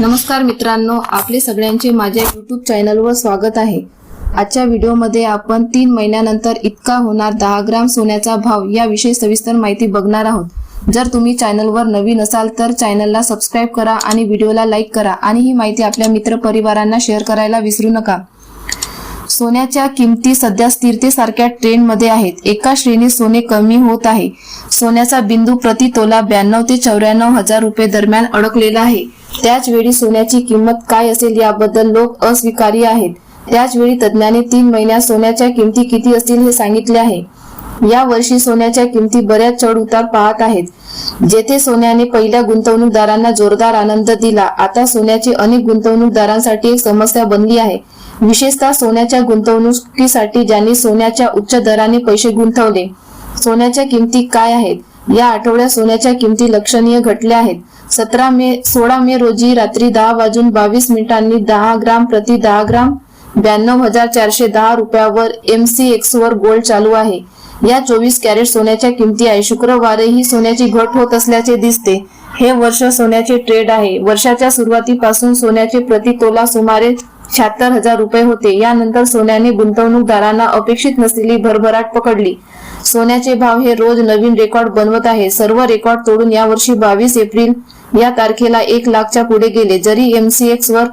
नमस्कार मित्रांनो आपले सगळ्यांचे माझ्या यूट्यूब चॅनलवर स्वागत आहे. आजच्या व्हिडिओमध्ये आपण तीन महिन्यानंतर इतका होणार दहा ग्राम सोन्याचा भाव याविषयी सविस्तर माहिती बघणार आहोत. जर तुम्ही चॅनलवर नवीन असाल तर चॅनलला सबस्क्राईब करा आणि व्हिडिओला लाईक करा आणि ही माहिती आपल्या मित्रपरिवारांना शेअर करायला विसरू नका. सोन्याच्या किमती सध्या स्थिरतेसारख्या ट्रेंडमध्ये आहेत. एका श्रेणीत सोने कमी होत आहे. सोन्याचा बिंदू प्रति तोला ब्याण्णव ते चौऱ्याण्णव हजार रुपये दरम्यान अडकलेला आहे. त्याच वेळी सोन्याची किंमत काय असेल याबद्दल लोक अस्वीकार्य आहेत. त्याच वेळी तज्ज्ञांनी तीन महिन्यात सोन्याच्या किमती किती असतील हे सांगितले आहे. या वर्षी सोन्याच्या किमती बऱ्याच चढ उतार पाहत आहेत. जेथे सोन्याने पहिल्या गुंतवणूकदारांना जोरदार आनंद दिला आता सोन्याची अनेक गुंतवणूकदारांसाठी एक समस्या बनली आहे. विशेषतः सोन्याच्या गुंतवणुकीसाठी ज्यांनी सोन्याच्या उच्च दराने पैसे गुंतवले. सोन्याच्या किमती काय आहेत? या आठवड्यात सोन्याच्या किमती लक्षणीय घटल्या आहेत. सतरा मे सोळा मे रोजी रात्री दहा वाजून बावीस मिनिटांनी दहा ग्राम प्रति दहा ग्राम ब्याण्णव हजार चारशे दहा रुपयावर एम सी एक्स वर गोल्ड चालू आहे. या चोवीस कॅरेट सोन्याच्या किमती आहे. शुक्रवारही सोन्याची घट होत असल्याचे दिसते. हे वर्ष सोन्याचे ट्रेड आहे. वर्षाच्या सुरुवातीपासून सोन्याचे प्रति तोला सुमारे शहात्तर हजार रुपये होते. यानंतर सोन्याने गुंतवणूकदारांना अपेक्षित नसलेली भरभराट पकडली. सोन्याचे भाव हे रोज नवीन रेकॉर्ड बनवत आहे. सर्व रेकॉर्ड तोडून यावर्षी बावीस एप्रिल या तारखेला एक लाखच्या पुढे गेले. जरी एमसीएक्स वर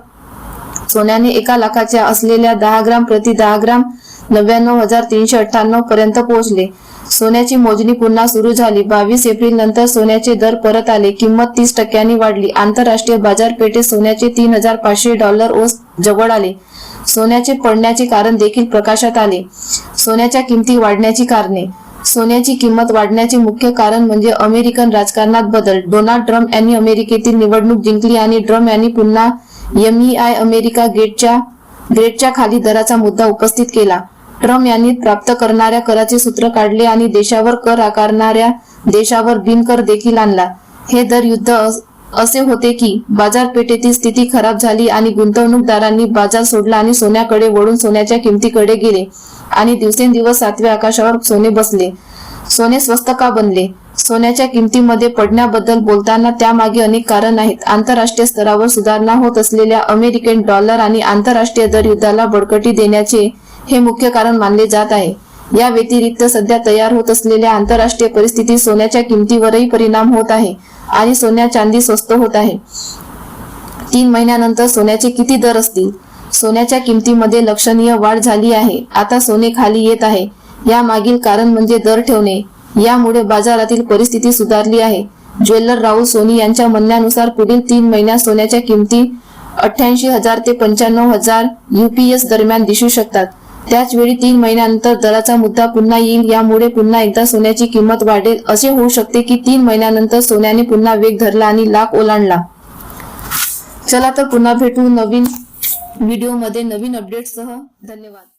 सोन्याने एका लाखाच्या असलेल्या दहा ग्राम प्रति दहा ग्राम नव्याण्णव हजार तीनशे अठ्ठ्याण्णव पर्यंत पोहोचले. सोन्याची मोजणी पुन्हा सुरू झाली. बावीस एप्रिल नंतर सोन्याचे दर परत आले. किंमत तीस टक्क्यांनी वाढली. आंतरराष्ट्रीय बाजारपेठेत सोन्याचे तीन हजार पाचशे डॉलर ओस जवळ आले. सोन्याचे पडण्याचे कारण देखील प्रकाशात आले. सोन्याच्या किमती वाढण्याची कारणे. सोन्याची किंमत वाढण्याचे मुख्य कारण म्हणजे अमेरिकन राजकारणात बदल. डोनाल्ड ट्रम्प यांनी अमेरिकेतील निवडणूक जिंकली आणि ट्रम्प यांनी पुन्हा एमईआय अमेरिका गेटच्या ग्रेडच्या खाली दराचा मुद्दा उपस्थित केला. ट्रम्प यांनी प्राप्त करणाऱ्या कराचे सूत्र काढले आणि देशावर कर आकारणाऱ्या देशावर बिनकर देखील आणला. हे दर युद्ध असे होते की बाजारपेठेतील स्थिती खराब झाली आणि गुंतवणूकदारांनी बाजार सोडला आणि सोन्याकडे वळून सोन्याच्या किमतीकडे गेले आणि दिवसेंदिवस सातव्या आकाशावर सोने बसले. सोने स्वस्त का बनले? सोन्याच्या किमतीमध्ये पडण्याबद्दल बोलताना त्यामागे अनेक कारण आहेत. आंतरराष्ट्रीय स्तरावर सुधारणा होत असलेल्या अमेरिकन डॉलर आणि आंतरराष्ट्रीय दर युद्धाला बळकटी देण्याचे हे मुख्य कारण मानले जात आहे. या व्यतिरिक्त सध्या तयार होत असलेल्या आंतरराष्ट्रीय परिस्थितीत सोन्याच्या किमतीवरही परिणाम होत आहे आणि सोन्या चांदी स्वस्त होत आहे. तीन महिन्यानंतर सोन्याचे किती दर असतील? सोन्याच्या किमतीमध्ये लक्षणीय वाढ झाली आहे. आता सोने खाली येत आहे. या मागील कारण म्हणजे दर ठेवणे. यामुळे बाजारातील परिस्थिती सुधारली आहे. ज्वेलर राहुल सोनी यांच्या म्हणण्यानुसार पुढील तीन महिन्यात सोन्याच्या किमती अठ्ठ्याऐंशी हजार ते पंच्याण्णव हजार युपीएस दरम्यान दिसू शकतात. त्याच वेळी तीन महिन्यानंतर दराचा मुद्दा पुन्हा येईल. यामुळे पुन्हा एकदा सोन्याची किंमत वाढेल. असे होऊ शकते की तीन महिन्यानंतर सोन्याने पुन्हा वेग धरला आणि लाख ओलांडला. चला तर पुन्हा भेटू नवीन व्हिडिओमध्ये नवीन अपडेटसह धन्यवाद.